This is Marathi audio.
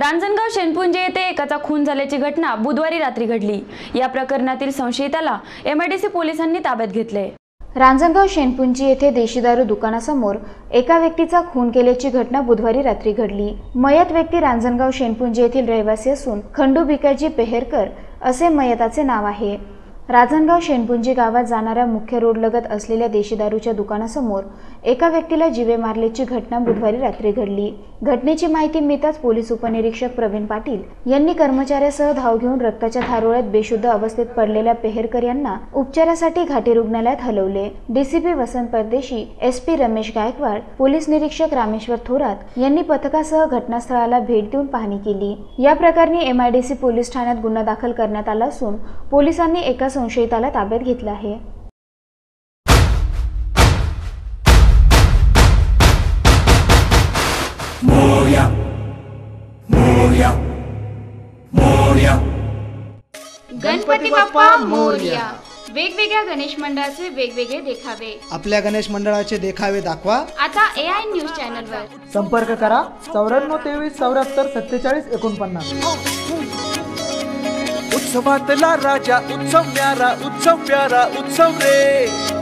रांजणगाव शेनपुंजे येथे एकाचा खून झाल्याची घटना बुधवारी रात्री घडली. या प्रकरणातील संशयिताला एमआयडीसी पोलिसांनी ताब्यात घेतले. रांजणगाव शेनपुंजी येथे देशी दारू दुकानासमोर एका व्यक्तीचा खून केल्याची घटना बुधवारी रात्री घडली. मयत व्यक्ती रांजणगाव शेनपुंजी येथील रहिवासी असून खंडू भिकाजी पेहेरकर असे मयताचे नाव आहे. राजनगाव शेनपुंजी गावात जाणाऱ्या मुख्य रोडलगत असलेल्या देशी दारूच्या दुकानासमोर एका व्यक्तीला जिवे मारल्याची घटना बुधवारी रात्री घडली. घटनेची माहिती मिळताच पोलीस उपनिरीक्षक प्रवीण पाटील यांनी कर्मचाऱ्यासह धाव घेऊन रक्ताच्या थारोळ्यात बेशुद्ध अवस्थेत पडलेल्या पेहेरकर यांना उपचारासाठी घाटी रुग्णालयात हलवले. DCP Vasant Pardeshi S P Ramesh Gaikwad police निरीक्षक रामेश्वर थोरात यांनी पथकासह घटनास्थळाला भेट देऊन पाहणी केली. या प्रकरणी एमआयडीसी पोलीस ठाण्यात गुन्हा दाखल करण्यात आला असून पोलिसांनी एका संशयिताला ताब्यात घेतलं आहे. गणपती बाप्पा मोरया. वेगवेगळ्या गणेश मंडळाचे वेगवेगळे देखावे. आपल्या गणेश मंडळाचे देखावे दाखवा. आता ए आय न्यूज चॅनलवर संपर्क करा चौऱ्याण्णव तेवीस चौऱ्याहत्तर सत्तेचाळीस एकोणपन्नास. उत्सवातला राजा उत्सव न्यारा उत्सव प्यारा उत्सव रे.